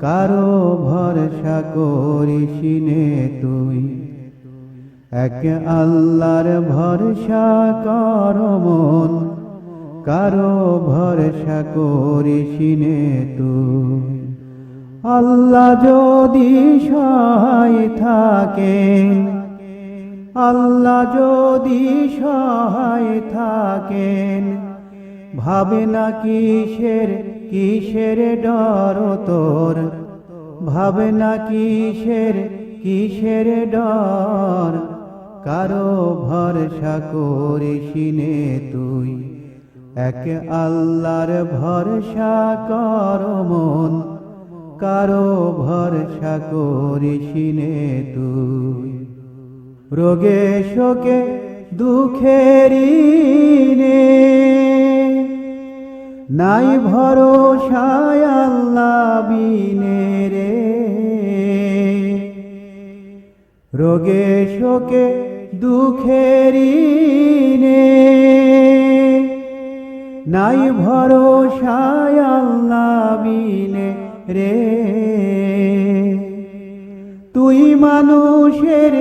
কারও ভরসা করিস তুই। এক আল্লাহর ভরসা কর মন, কারও ভরসা করিস তুই। আল্লাহ যদি সহায় থাকেন আল্লাহ যদি সহায় থাকেন ভাবে না কিসের কিসের ডর তোর? ভাবে না কিসের কিসের ডর? কারও ভরসা করিস নে তুই। এক আল্লাহর ভরসা কর মন। কারও ভরসা করিস নে তুই। রোগে শোকে দুঃখেরি নাই ভরসায় আল্লাহ বিনে রে। রোগে শোকে দুঃখেরি নাই ভরসায় আল্লাহ বিনে রে। তুই মানুষের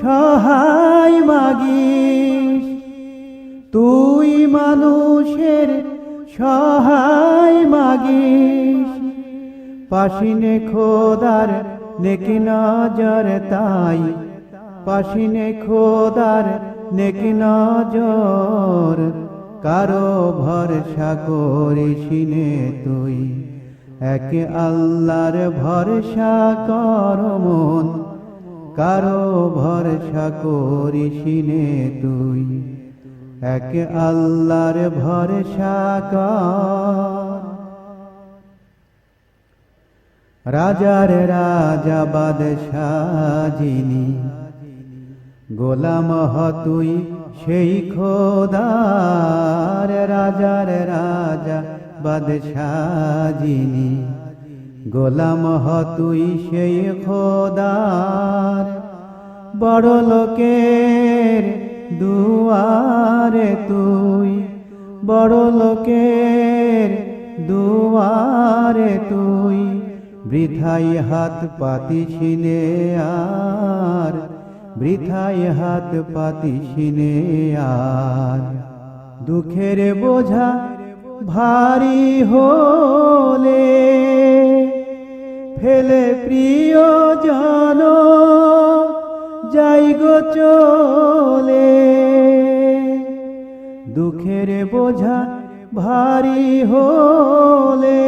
সহায় মাগিস। তুই মানুষের সহায় মাগিস। পাশিনে খোদার নেকি নজর তাই। পাশিনে খোদার নেকি নজর, কারও ভরসা করিস নে তুই। এক আল্লাহর ভরসা কর মন, কারও ভরসা করিস নে তুই। এক আল্লাহর ভরসা কর। রাজার রাজা বাদশাহ যিনি, গোলাম হ তুই সেই খোদার। রাজার রাজা বাদশাহ যিনি, গোলাম হ তুই সেই খোদার। বড় লোকের দুয়ারে তুই, বড় লোকের দুয়ারে তুই, বৃথাই হাত পাতিসিনে আর, বৃথাই হাত পাতিসিনে আর। দুঃখের বোঝা ভারী হলে, ফেলে প্রিয় জন যাই গো চলে। দুঃখের বোঝা ভারী হলে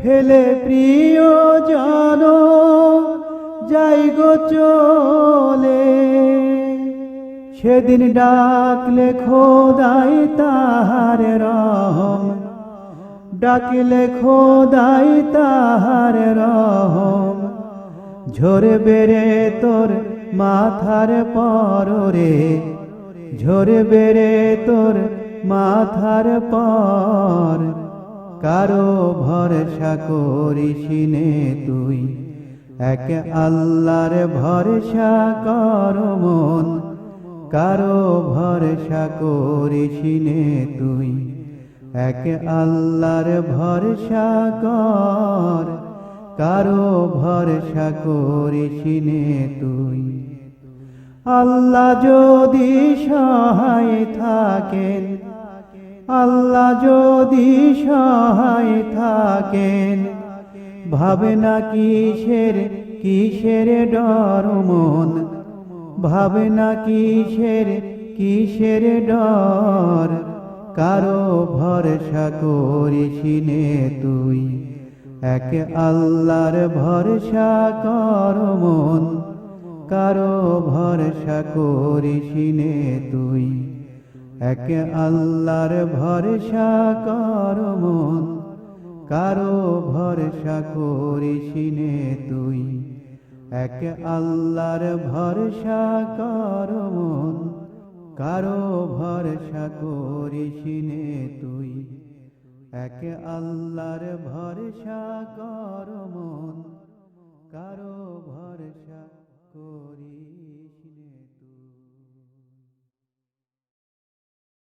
ফেলে প্রিয় জন, যাই গো চলে। সেদিন ডাকলে খোদাই তাহার রহম, ডাকলে খোদাই তাহার রহম। ঝরে বেড়ে তোর মাথার পরে ঝরে বেড়ে তোর মাথার পর। কারও ভরসা করিস নে তুই, এক আল্লাহর ভরসা কর মন। কারও ভরসা করিস নে তুই, এক আল্লাহর ভরসা কর। কারও ভরসা করিস তুই। আল্লাহ যদি সহায় থাকেন, আল্লাহ যদি সহায় থাকেন, ভাবে না কিসের কিসের ডর মন? ভাবে না কিসের কিসের ডর? কারও ভরসা করিস তুই। এক আল্লাহর ভরসা কর মন, কারও ভরসা করিস নে তুই। এক আল্লাহর ভরসা কর মন, কারও ভরসা করিস নে তুই। এক আল্লাহর ভরসা কর মন, কারও ভরসা করিস নে তুই। এক আল্লাহর ভরসা কর